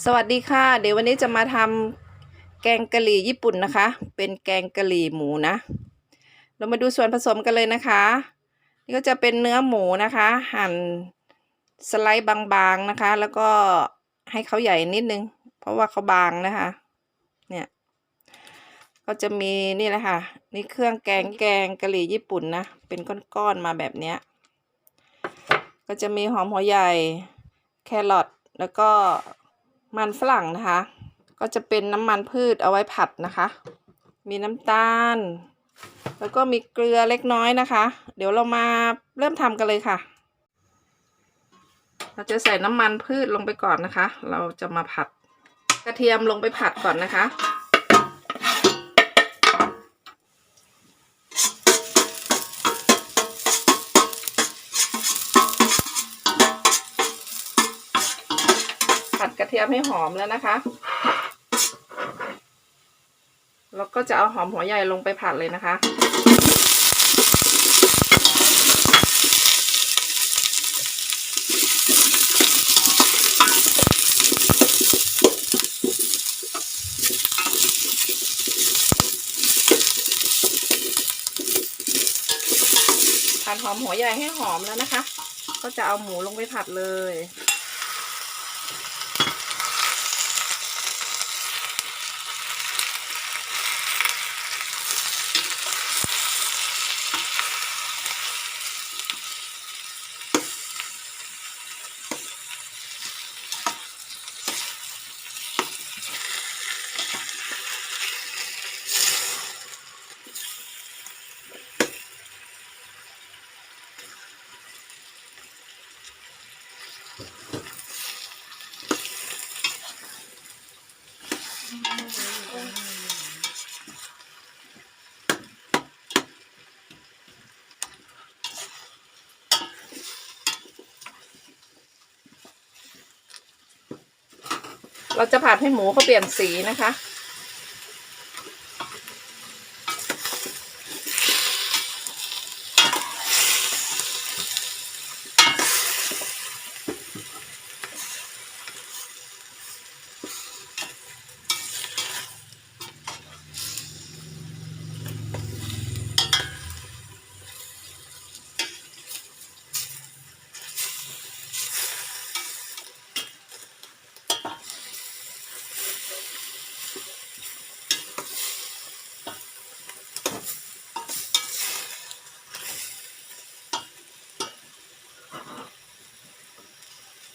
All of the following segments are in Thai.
สวัสดีค่ะ เดี๋ยววันนี้จะมาทำแกงกะหรี่ญี่ปุ่นนะคะ เป็นแกงกะหรี่หมูนะ เรามาดูส่วนผสมกันเลยนะคะ นี่ก็จะเป็นเนื้อหมูนะคะ หั่นสไลด์บางๆนะคะ แล้วก็ให้เขาใหญ่นิดนึง เพราะว่าเขาบางนะคะ เนี่ย ก็จะมีนี่แหละค่ะ นี่เครื่องแกงแกงกะหรี่ญี่ปุ่นนะ เป็นก้อนๆมาแบบเนี้ย ก็จะมีหอมหัวใหญ่ แครอทแล้วก็ มันฝรั่งนะคะ ก็จะเป็นน้ำมันพืชเอาไว้ผัดนะคะ มีน้ำตาล แล้วก็มีเกลือเล็กน้อยนะคะ เดี๋ยวเรามาเริ่มทำกันเลยค่ะ เราจะใส่น้ำมันพืชลงไปก่อนนะคะ เราจะมาผัดกระเทียมลงไปผัดก่อนนะคะ ทียมให้หอมแล้วนะคะ แล้วก็จะเอาหอมหัวใหญ่ลงไปผัดเลยนะคะผัดหอมหัวใหญ่ให้หอมแล้วนะคะ ก็จะเอาหมูลงไปผัดเลย เราจะผัดให้หมูเขาเปลี่ยนสีนะคะ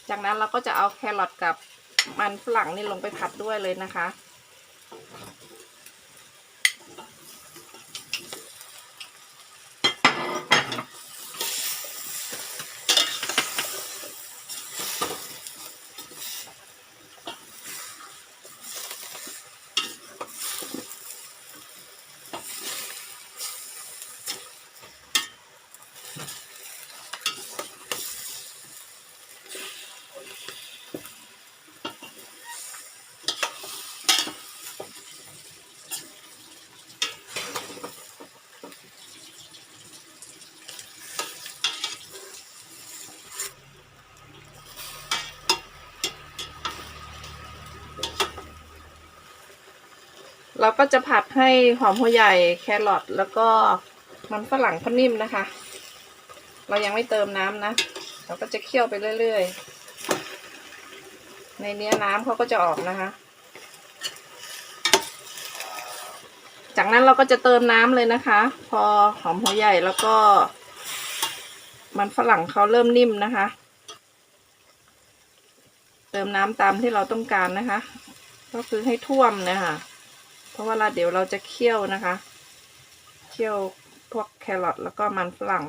จากนั้นเราก็จะเอาแครอทกับมันฝรั่งนี่ลงไปผัดด้วยเลยนะคะ เราก็จะผัดให้หอมหัวใหญ่แครอทแล้วก็มันฝรั่งเขานิ่มนะคะ เรายังไม่เติมน้ำนะ เราก็จะเคี่ยวไปเรื่อยๆ ในเนี้ยน้ำเขาก็จะออกนะคะ จากนั้นเราก็จะเติมน้ำเลยนะคะ พอหอมหัวใหญ่แล้วก็ มันฝรั่งเขาเริ่มนิ่มนะคะ เติมน้ำตามที่เราต้องการนะคะ ก็คือให้ท่วมนะคะ ราะว่าเราเดี๋ยวเราจะเคี่ยวนะคะ เคี่ยวพวกแครอทแล้วก็มันฝรั่ง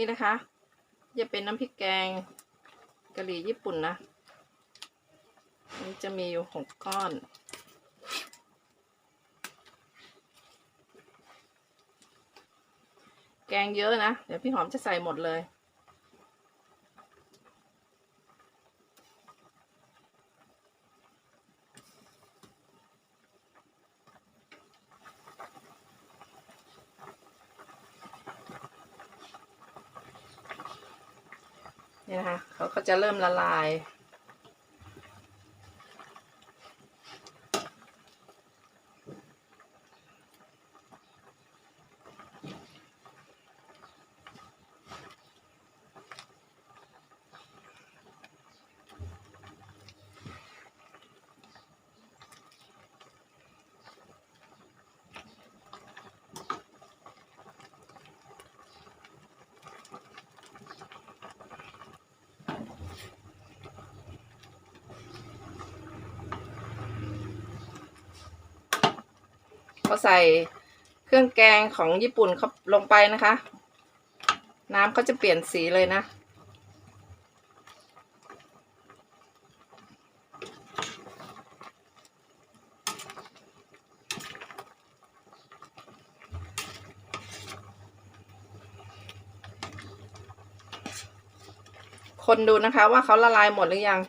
นี่นะคะ จะเป็นน้ำพริกแกงกะหรี่ญี่ปุ่นนะนี่จะมีอยู่หกก้อน แกงเยอะนะ เดี๋ยวพี่หอมจะใส่หมดเลย นี่นะคะเขาก็จะเริ่มละลาย พอใส่เครื่องแกงของญี่ปุ่นเขาลงไปนะคะ น้ำเขาจะเปลี่ยนสีเลยนะ คนดูนะคะว่าเขาละลายหมดหรือยัง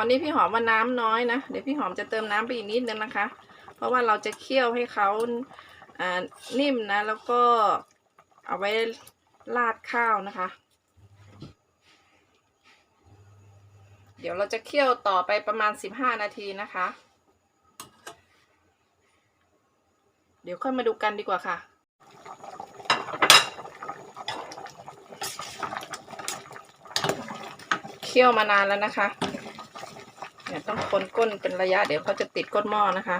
อนนี้พี่หอมว่าน้ำน้อยนะ เดี๋ยวพี่หอมจะเติมน้ำไปอีกนิดนึงนะคะ เพราะว่าเราจะเคี่ยวให้เขาอ่านิ่มนะ แล้วก็เอาไว้ราดข้าวนะคะ เดี๋ยวเราจะเคี่ยวต่อไปประมาณ 15 นาทีนะคะ เดี๋ยวค่อยมาดูกันดีกว่าค่ะเคี่ยวมานานแล้วนะคะ เนี่ยต้องคนก้นเป็นระยะเดี๋ยวเขาจะติดก้นหม้อนะคะ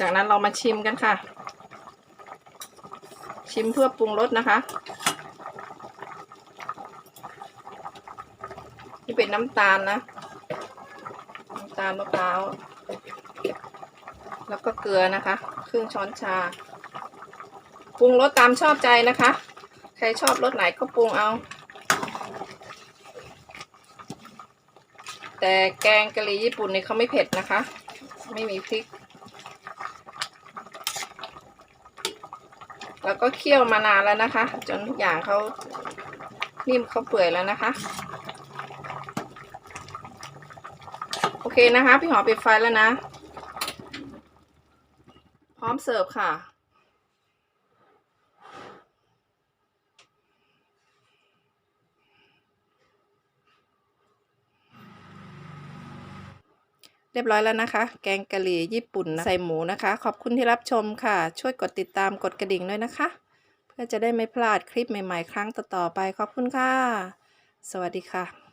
จากนั้นเรามาชิมกันค่ะ ชิมเพื่อปรุงรสนะคะ นี่เป็นน้ำตาลนะน้ำตาลมะพร้าวแล้วก็เกลือนะคะ ครึ่งช้อนชา ปรุงรสตามชอบใจนะคะ ใครชอบรสไหนก็ปรุงเอา แต่แกงกะหรี่ญี่ปุ่นนี่เขาไม่เผ็ดนะคะ ไม่มีพริก แล้วก็เคี่ยวมานานแล้วนะคะ จนทุกอย่างเขานิ่มเขาเปื่อยแล้วนะคะ โอเคนะคะ พี่หอปิดไฟแล้วนะ พร้อมเสิร์ฟค่ะ เรียบร้อยแล้วนะคะ แกงกะหรี่ญี่ปุ่นนะใส่หมูนะคะ ขอบคุณที่รับชมค่ะ ช่วยกดติดตามกดกระดิ่งด้วยนะคะ เพื่อจะได้ไม่พลาดคลิปใหม่ ๆ ครั้งต่อๆไป ขอบคุณค่ะ สวัสดีค่ะ